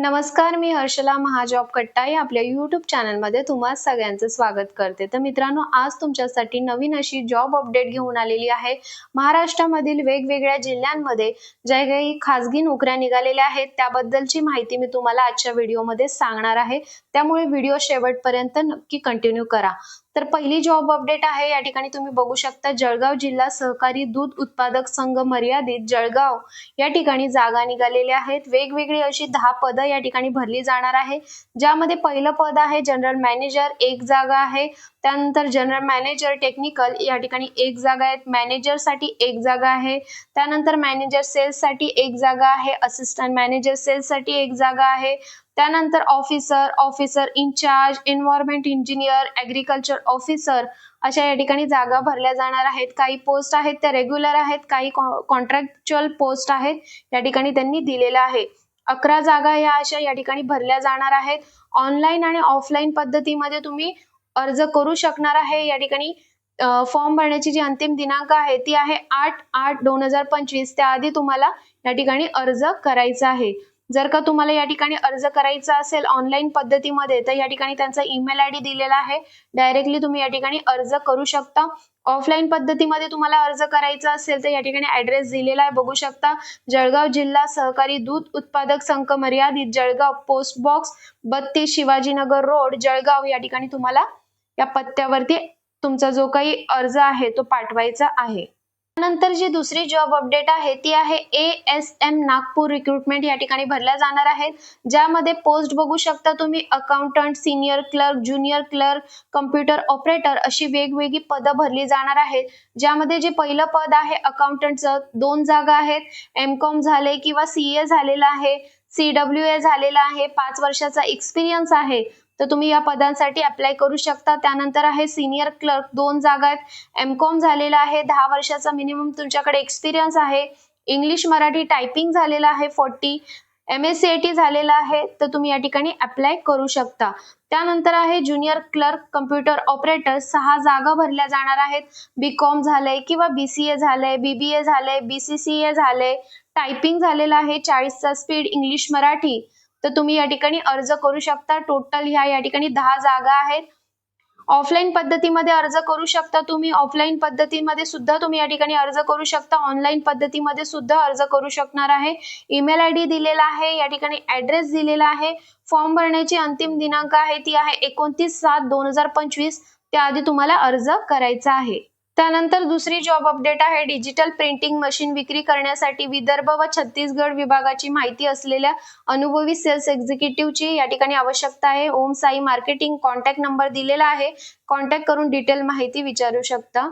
नमस्कार मी हर्षला महाजॉब कट्टाई आपल्या युट्यूब चॅनलमध्ये तुम्हा सगळ्यांचं स्वागत करते. तर मित्रांनो आज तुमच्यासाठी नवीन अशी जॉब अपडेट घेऊन आलेली आहे. महाराष्ट्रामधील वेगवेगळ्या जिल्ह्यांमध्ये ज्या काही खासगी नोकऱ्या निघालेल्या आहेत त्याबद्दलची माहिती मी तुम्हाला आजच्या व्हिडिओमध्ये सांगणार आहे. त्यामुळे व्हिडिओ शेवटपर्यंत नक्की कंटिन्यू करा. तर पहिली जॉब अपडेट आहे. या ठिकाणी तुम्ही बघू शकता जळगाव जिल्हा सहकारी दूध उत्पादक संघ मर्यादित जळगाव या ठिकाणी जागा निघालेल्या आहेत. वेगवेगळी अशी दहा पदं या ठिकाणी भरली जाणार आहे. ज्यामध्ये पहिलं पद आहे जनरल मॅनेजर एक जागा आहे. त्यानंतर जनरल मॅनेजर टेक्निकल या ठिकाणी एक जागा आहे मॅनेजरसाठी एक जागा आहे. त्यानंतर मॅनेजर सेल्ससाठी एक जागा आहे. असिस्टंट मॅनेजर सेल्ससाठी एक जागा आहे. त्यानंतर officer officer in charge environment engineer agriculture officer अशा या ठिकाणी जागा भरल्या जाणार आहेत. काही पोस्ट आहेत त्या रेग्युलर आहेत काही कॉन्ट्रॅक्च्युअल पोस्ट आहेत या ठिकाणी त्यांनी दिलेल्या आहे. अकरा जागा या अशा या ठिकाणी भरल्या जाणार आहेत. ऑनलाईन आणि ऑफलाईन पद्धतीमध्ये तुम्ही अर्ज करू शकणार आहे. या ठिकाणी फॉर्म भरण्याची जी अंतिम दिनांक आहे ती आहे आठ आठ दोन हजार पंचवीस. त्याआधी तुम्हाला या ठिकाणी अर्ज करायचा आहे. जर का तुम्हाला या ठिकाणी अर्ज करायचा असेल ऑनलाईन पद्धतीमध्ये तर या ठिकाणी त्यांचा ईमेल आय डी दिलेला आहे. डायरेक्टली तुम्ही या ठिकाणी अर्ज करू शकता. ऑफलाईन पद्धतीमध्ये तुम्हाला अर्ज करायचा असेल तर या ठिकाणी ऍड्रेस दिलेला आहे. बघू शकता जळगाव जिल्हा सहकारी दूध उत्पादक संघ मर्यादित जळगाव पोस्ट बॉक्स बत्तीस शिवाजीनगर रोड जळगाव. या ठिकाणी तुम्हाला या पत्त्यावरती तुमचा जो काही अर्ज आहे तो पाठवायचा आहे. नंतर जी दुसरी जॉब अपडेट आहे ती आहे A S M Nagpur recruitment या ठिकाणी भरल्या जाणार आहेत. ज्यामध्ये पोस्ट बघू शकता तुम्ही accountant senior clerk junior clerk computer operator अशी वेगवेगळी पदं भरली जाणार आहेत. ज्यामध्ये जे पहिलं पद आहे अकाउंटंटचं दोन जागा आहेत. एम कॉम झाले किंवा सी ए झालेलं आहे सी डब्ल्यू ए झालेला आहे पाच वर्षाचा एक्सपिरियन्स आहे. तर तुम्ही या पदांसाठी अप्लाय करू शकता. त्यानंतर आहे सिनियर क्लर्क दोन जागा आहेत. एम कॉम झालेला आहे. दहा वर्षाचा मिनिमम तुमच्याकडे एक्सपिरियन्स आहे. इंग्लिश मराठी टायपिंग झालेला आहे forty M S C I T झालेला आहे. तर तुम्ही या ठिकाणी अप्लाय करू शकता. त्यानंतर आहे ज्युनियर क्लर्क कम्प्युटर ऑपरेटर सहा जागा भरल्या जाणार आहेत. बी कॉम झालंय किंवा बी सी ए झालंय बी बी ए झालंय बी सी सी ए झालंय. टायपिंग झालेलं आहे. चाळीसचा स्पीड इंग्लिश मराठी. तर तुम्ही या ठिकाणी अर्ज करू शकता. टोटल ह्या या ठिकाणी दहा जागा आहेत. ऑफलाईन पद्धतीमध्ये अर्ज करू शकता तुम्ही. ऑफलाईन पद्धतीमध्ये सुद्धा तुम्ही या ठिकाणी अर्ज करू शकता. ऑनलाईन पद्धतीमध्ये सुद्धा अर्ज करू शकणार आहे. ईमेल आय डी दिलेला आहे. या ठिकाणी ऍड्रेस दिलेला आहे. फॉर्म भरण्याची अंतिम दिनांक आहे. ती आहे एकोणतीस सात दोन हजार पंचवीस. त्याआधी तुम्हाला अर्ज करायचा आहे. त्यानंतर दुसरी जॉब अपडेट आहे. डिजिटल प्रिंटिंग मशीन विक्री करण्यासाठी विदर्भ व छत्तीसगड विभागाची माहिती असलेल्या अनुभवी सेल्स एक्झिक्युटिव्हची या ठिकाणी आवश्यकता आहे. Om Sai marketing contact number दिलेला आहे. कॉन्टॅक्ट करून डिटेल माहिती विचारू शकता.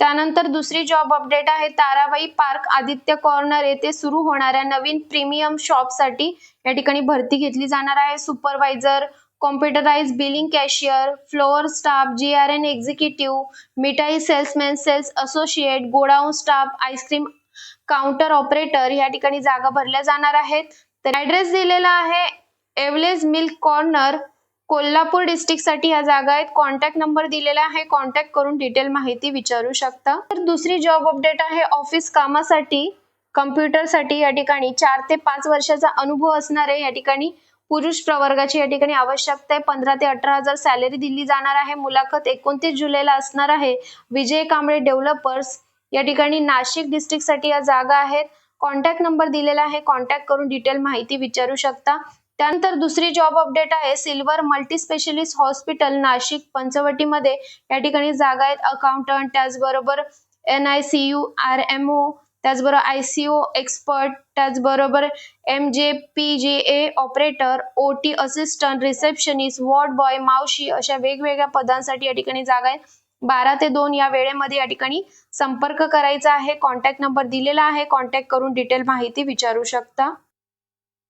त्यानंतर दुसरी जॉब अपडेट आहे. ताराबाई पार्क आदित्य कॉर्नर येथे सुरू होणाऱ्या नवीन प्रीमियम शॉपसाठी या ठिकाणी भरती घेतली जाणार आहे. Supervisor computerise billing cashier floor staff G R N executive मिठाई salesman sales associate godown staff ice cream counter operator या ठिकाणी जागा भरल्या जाणार आहेत. तर ऍड्रेस दिलेला आहे एव्हलेज मिल्क कॉर्नर कोल्हापूर डिस्ट्रिक्टसाठी जागा आहेत. कॉन्टॅक्ट नंबर दिलेला आहे. कॉन्टॅक्ट करून डिटेल माहिती विचारू शकता. तर दुसरी जॉब अपडेट आहे ऑफिस कामासाठी कम्प्युटरसाठी या ठिकाणी चार ते पाच वर्षाचा अनुभव असणारे या ठिकाणी पुरुष प्रवर्गाची या ठिकाणी आवश्यकता आहे. पंधरा ते अठरा हजार सॅलरी दिली जाणार आहे. मुलाखत एकोणतीस जुलैला असणार आहे. विजय कांबळे डेव्हलपर्स या ठिकाणी नाशिक डिस्ट्रिक्टसाठी या जागा आहेत. कॉन्टॅक्ट नंबर दिलेला आहे. कॉन्टॅक्ट करून डिटेल माहिती विचारू शकता. त्यानंतर दुसरी जॉब अपडेट आहे. Silver multi specialist hospital Nashik पंचवटीमध्ये या ठिकाणी जागा आहेत. अकाउंटंट त्याचबरोबर N I C U R M O त्याचबरोबर आय सी ओ एक्सपर्ट त्याचबरोबर M J P J A operator O T assistant receptionist ward boy मावशी अशा वेगवेगळ्या पदांसाठी या ठिकाणी जागा आहे. बारा ते दोन या वेळेमध्ये या ठिकाणी संपर्क करायचा आहे. कॉन्टॅक्ट नंबर दिलेला आहे. कॉन्टॅक्ट करून डिटेल माहिती विचारू शकता.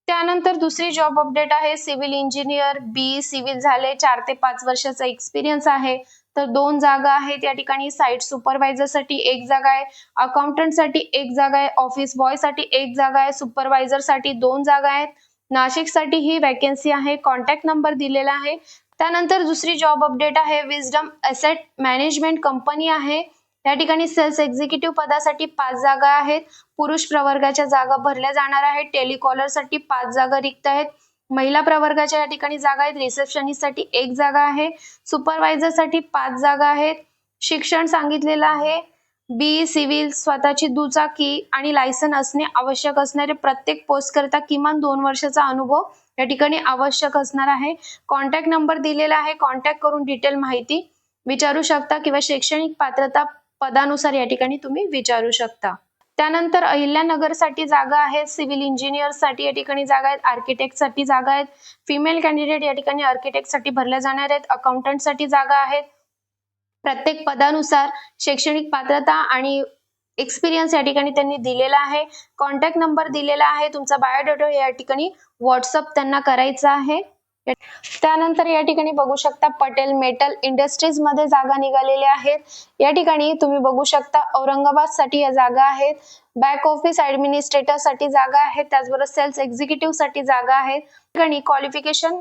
त्यानंतर दुसरी जॉब अपडेट आहे. सिव्हिल इंजिनियर बी सिव्हिल झाले. चार ते पाच वर्षाचा एक्सपिरियन्स आहे. तर दोन जागा आहेत या ठिकाणी. साईट सुपरवायझरसाठी एक जागा आहे. अकाउंटंटसाठी एक जागा आहे. ऑफिस बॉयसाठी एक जागा आहे. सुपरवायझरसाठी दोन जागा आहेत. नाशिकसाठी ही वॅकन्सी आहे. कॉन्टॅक्ट नंबर दिलेला आहे. त्यानंतर दुसरी जॉब अपडेट आहे. विजडम असेट मॅनेजमेंट कंपनी आहे. या ठिकाणी सेल्स एक्झिक्युटिव्ह पदासाठी पाच जागा आहेत. पुरुष प्रवर्गाच्या जागा भरल्या जाणार आहेत. टेलिकॉलरसाठी पाच जागा रिक्त आहेत. महिला प्रवर्गाच्या या ठिकाणी जागा आहेत. रिसेप्शनिस्टसाठी एक जागा आहे. सुपरवायझरसाठी पाच जागा आहेत. शिक्षण सांगितलेलं आहे. बी सिव्हिल स्वतःची दुचाकी आणि लायसन असणे आवश्यक असणारे प्रत्येक पोस्ट करता किमान दोन वर्षाचा अनुभव या ठिकाणी आवश्यक असणार आहे. कॉन्टॅक्ट नंबर दिलेला आहे. कॉन्टॅक्ट करून डिटेल माहिती विचारू शकता किंवा शैक्षणिक पात्रता पदानुसार या ठिकाणी तुम्ही विचारू शकता. त्यानंतर अहिल्यानगरसाठी जागा आहेत सिव्हिल इंजिनियरसाठी या ठिकाणी जागा आहेत आर्किटेक्टसाठी जागा आहेत फिमेल कॅन्डिडेट या ठिकाणी आर्किटेक्टसाठी भरल्या जाणार आहेत अकाउंटंटसाठी जागा आहेत. प्रत्येक पदानुसार शैक्षणिक पात्रता आणि एक्सपिरियन्स या ठिकाणी त्यांनी दिलेला आहे. कॉन्टॅक्ट नंबर दिलेला आहे तुमचा बायोडेटा या ठिकाणी व्हॉट्सअप त्यांना करायचा आहे. त्यानंतर या ठिकाणी बघू शकता पटेल मेटल इंडस्ट्रीजमध्ये जागा निघालेल्या आहेत. या ठिकाणी तुम्ही बघू शकता औरंगाबादसाठी या जागा आहेत. बॅक ऑफिस ऍडमिनिस्ट्रेटरसाठी जागा आहेत. त्याचबरोबर सेल्स एक्झिक्युटिव्हसाठी जागा आहेत. ठिकाणी क्वालिफिकेशन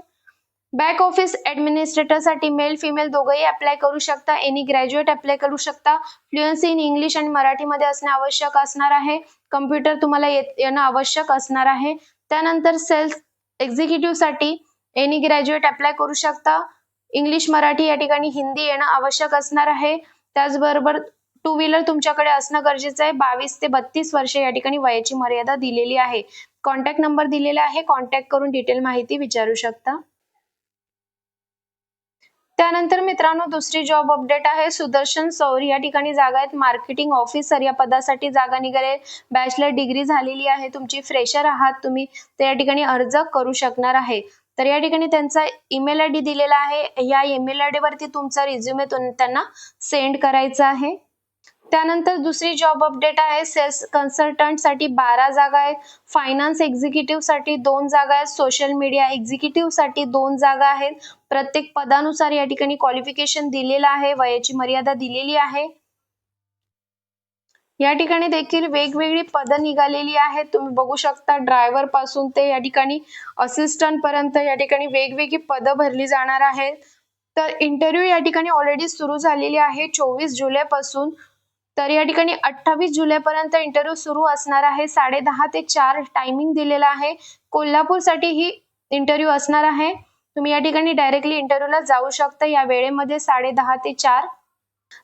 बॅक ऑफिस ऍडमिनिस्ट्रेटरसाठी मेल फिमेल दोघंही अप्लाय करू शकता. एनी ग्रॅज्युएट अप्लाय करू शकता. फ्लुएन्सी इन इंग्लिश आणि मराठीमध्ये असणे आवश्यक असणार आहे. कम्प्युटर तुम्हाला येणं आवश्यक असणार आहे. त्यानंतर सेल्स एक्झिक्युटिव्हसाठी एनी ग्रॅज्युएट अप्लाय करू शकता. इंग्लिश मराठी या ठिकाणी हिंदी येणं आवश्यक असणार आहे. त्याचबरोबर टू व्हीलर तुमच्याकडे असणं गरजेचं आहे. बावीस ते बत्तीस वर्षे या ठिकाणी वयाची मर्यादा दिलेली आहे. कॉन्टॅक्ट नंबर दिलेला आहे. कॉन्टॅक्ट करून डिटेल माहिती विचारू शकता. त्यानंतर मित्रांनो दुसरी जॉब अपडेट आहे. सुदर्शन सौर या ठिकाणी जागा आहेत. मार्केटिंग ऑफिसर या पदासाठी जागा निघाले बॅचलर डिग्री झालेली आहे. तुमची फ्रेशर आहात. तुम्ही त्या या ठिकाणी अर्ज करू शकणार आहे. तर या ठिकाणी त्यांचा ईमेल आय डी दिलेला आहे. या ईमेल आय डी वरती तुमचा रिझ्युमे त्यांना सेंड करायचा आहे. त्यानंतर दुसरी जॉब अपडेट आहे. सेल्स कन्सल्टंटसाठी बारा जागा आहेत. फायनान्स एक्झिक्युटिव्हसाठी दोन जागा आहेत. सोशल मीडिया एक्झिक्युटिव्हसाठी दोन जागा आहेत. प्रत्येक पदानुसार या ठिकाणी क्वालिफिकेशन दिलेलं आहे. वयाची मर्यादा दिलेली आहे. या ठिकाणी देखील वेगवेगळी पदं निघालेली आहेत. तुम्ही बघू शकता ड्रायव्हरपासून ते या ठिकाणी असिस्टंट पर्यंत या ठिकाणी वेगवेगळी पदं भरली जाणार आहेत. तर इंटरव्ह्यू या ठिकाणी ऑलरेडी सुरू झालेली आहे चोवीस जुलै पासून तर या ठिकाणी अठ्ठावीस जुलैपर्यंत इंटरव्ह्यू सुरू असणार आहे. साडे दहा ते चार टायमिंग दिलेला आहे. कोल्हापूरसाठी ही इंटरव्ह्यू असणार आहे. तुम्ही या ठिकाणी डायरेक्टली इंटरव्ह्यूला जाऊ शकता. या वेळेमध्ये साडे दहा ते चार.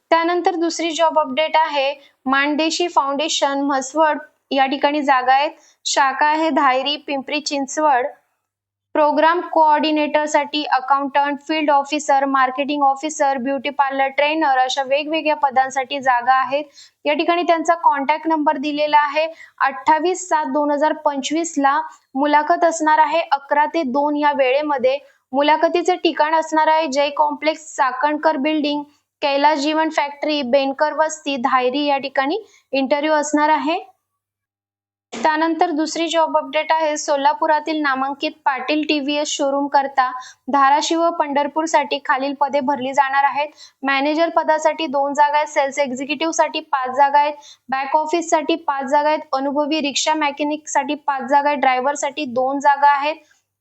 त्यानंतर दुसरी जॉब अपडेट आहे. मानदेशी फाउंडेशन म्हसवड या ठिकाणी जागा आहेत. शाखा आहे Dhayari Pimpri Chinchwad. Program कोऑर्डिनेटरसाठी accountant field officer marketing officer beauty parlour trainer अशा वेगवेगळ्या पदांसाठी जागा आहेत. या ठिकाणी त्यांचा कॉन्टॅक्ट नंबर दिलेला आहे. अठ्ठावीस सात दोन हजार पंचवीस ला मुलाखत असणार आहे अकरा ते दोन या वेळेमध्ये. मुलाखतीचे ठिकाण असणार आहे Jai complex Chakankar building Kailas Jeevan factory Benkar वस्ती धायरी या ठिकाणी इंटरव्ह्यू असणार आहे. त्यानंतर दुसरी जॉब अपडेट आहे. सोलापुरातील नामांकित पाटील टीव्हीएस शोरूम करता धाराशिव व पंढरपूरसाठी खालील पदे भरली जाणार आहेत. मॅनेजर पदासाठी दोन जागा आहेत. सेल्स एक्झिक्युटिव्हसाठी पाच जागा आहेत. बॅक ऑफिससाठी पाच जागा आहेत. अनुभवी रिक्षा मॅकॅनिकसाठी पाच जागा आहेत. ड्रायव्हरसाठी दोन जागा आहेत.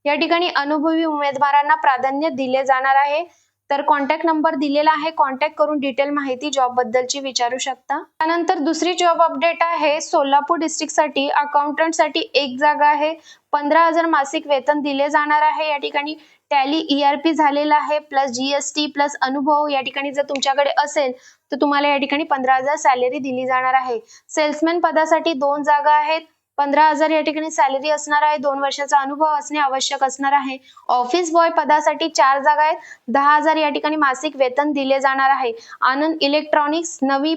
या ठिकाणी अनुभवी उमेदवारांना प्राधान्य दिले जाणार आहे. तर कॉन्टॅक्ट नंबर दिलेला आहे. कॉन्टॅक्ट करून डिटेल माहिती जॉब बद्दलची विचारू शकता. त्यानंतर दुसरी जॉब अपडेट आहे. सोलापूर डिस्ट्रिक्टसाठी अकाउंटंटसाठी एक जागा आहे. पंधरा हजार मासिक वेतन दिले जाणार आहे. या ठिकाणी टॅली ईआरपी झालेला आहे. प्लस जीएसटी प्लस अनुभव या ठिकाणी जर तुमच्याकडे असेल तर तुम्हाला या ठिकाणी पंधरा हजार सॅलरी दिली जाणार आहे. सेल्समॅन पदासाठी दोन जागा आहेत. पंधरा हजार या ठिकाणी सॅलरी असणार आहे. दोन वर्षाचा अनुभव असणे आवश्यक असणार आहे. ऑफिस बॉय पदासाठी चार जागा आहेत. दहा हजार या ठिकाणी मासिक वेतन दिले जाणार आहे. आनंद इलेक्ट्रॉनिक्स नवी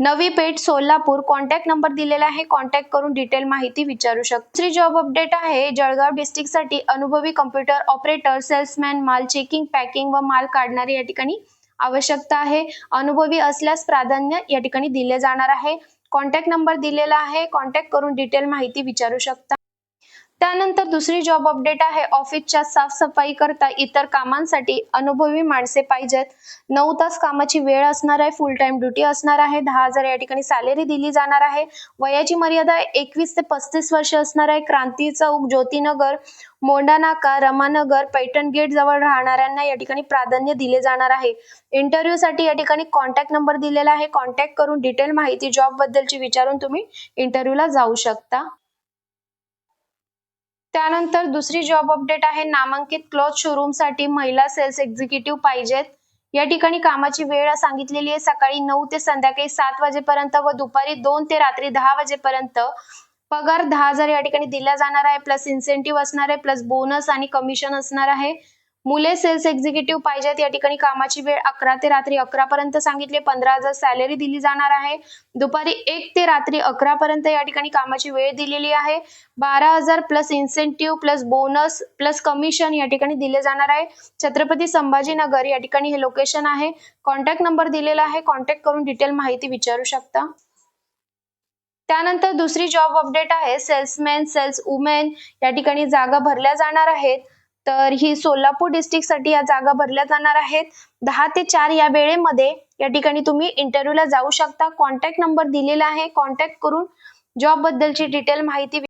नवी पेठ सोलापूर. कॉन्टॅक्ट नंबर दिलेला आहे. कॉन्टॅक्ट करून डिटेल माहिती विचारू शकतो. दुसरी जॉब अपडेट आहे. जळगाव डिस्ट्रिक्टसाठी अनुभवी कम्प्युटर ऑपरेटर सेल्समॅन माल चेकिंग पॅकिंग व माल काढणारे या ठिकाणी आवश्यकता आहे. अनुभवी असल्यास प्राधान्य या ठिकाणी दिले जाणार आहे. कॉन्टॅक्ट नंबर दिलेला आहे. कॉन्टॅक्ट करून डिटेल माहिती विचारू शकता. त्यानंतर दुसरी जॉब अपडेट आहे. ऑफिसच्या साफसफाई करता इतर कामांसाठी अनुभवी माणसे पाहिजेत. नऊ तास कामाची वेळ असणार आहे. फुल टाइम ड्युटी असणार आहे. दहा हजार या ठिकाणी सॅलरी दिली जाणार आहे. वयाची मर्यादा एकवीस ते पस्तीस वर्ष असणार आहे. क्रांती चौक ज्योतिनगर मोंडा नाका रमानगर पैठण गेट जवळ राहणाऱ्यांना या ठिकाणी प्राधान्य दिले जाणार आहे. इंटरव्ह्यू साठी या ठिकाणी कॉन्टॅक्ट नंबर दिलेला आहे. कॉन्टॅक्ट करून डिटेल माहिती जॉब बद्दलची विचारून तुम्ही इंटरव्ह्यूला जाऊ शकता. त्यानंतर दुसरी जॉब अपडेट आहे. नामांकित क्लॉथ शोरूमसाठी महिला सेल्स एक्झिक्युटिव्ह पाहिजेत. या ठिकाणी कामाची वेळ सांगितलेली आहे. सकाळी नऊ ते संध्याकाळी सात वाजेपर्यंत व दुपारी दोन ते रात्री दहा वाजेपर्यंत पगार दहा हजार या ठिकाणी दिला जाणार आहे. प्लस इन्सेंटिव्ह असणार आहे. प्लस बोनस आणि कमिशन असणार आहे. मुले सेल्स एक्झिक्युटिव्ह पाहिजेत. या ठिकाणी कामाची वेळ अकरा ते रात्री अकरा पर्यंत सांगितले. पंधरा हजार सॅलरी दिली जाणार आहे. दुपारी एक ते रात्री अकरा पर्यंत या ठिकाणी कामाची वेळ दिलेली आहे. बारा हजार plus incentive plus bonus plus commission या ठिकाणी दिले जाणार आहे. छत्रपती संभाजीनगर या ठिकाणी हे लोकेशन आहे. कॉन्टॅक्ट नंबर दिलेला आहे. कॉन्टॅक्ट करून डिटेल माहिती विचारू शकता. त्यानंतर दुसरी जॉब अपडेट आहे. सेल्समॅन सेल्स वुमेन या ठिकाणी जागा भरल्या जाणार आहेत. तर ही सोलापूर डिस्ट्रिक्टसाठी या जागा भरल्या जाणार आहेत. दहा ते चार या वेळेमध्ये या ठिकाणी तुम्ही इंटरव्ह्यूला जाऊ शकता. कॉन्टॅक्ट नंबर दिलेला आहे. कॉन्टॅक्ट करून जॉब बद्दलची डिटेल माहिती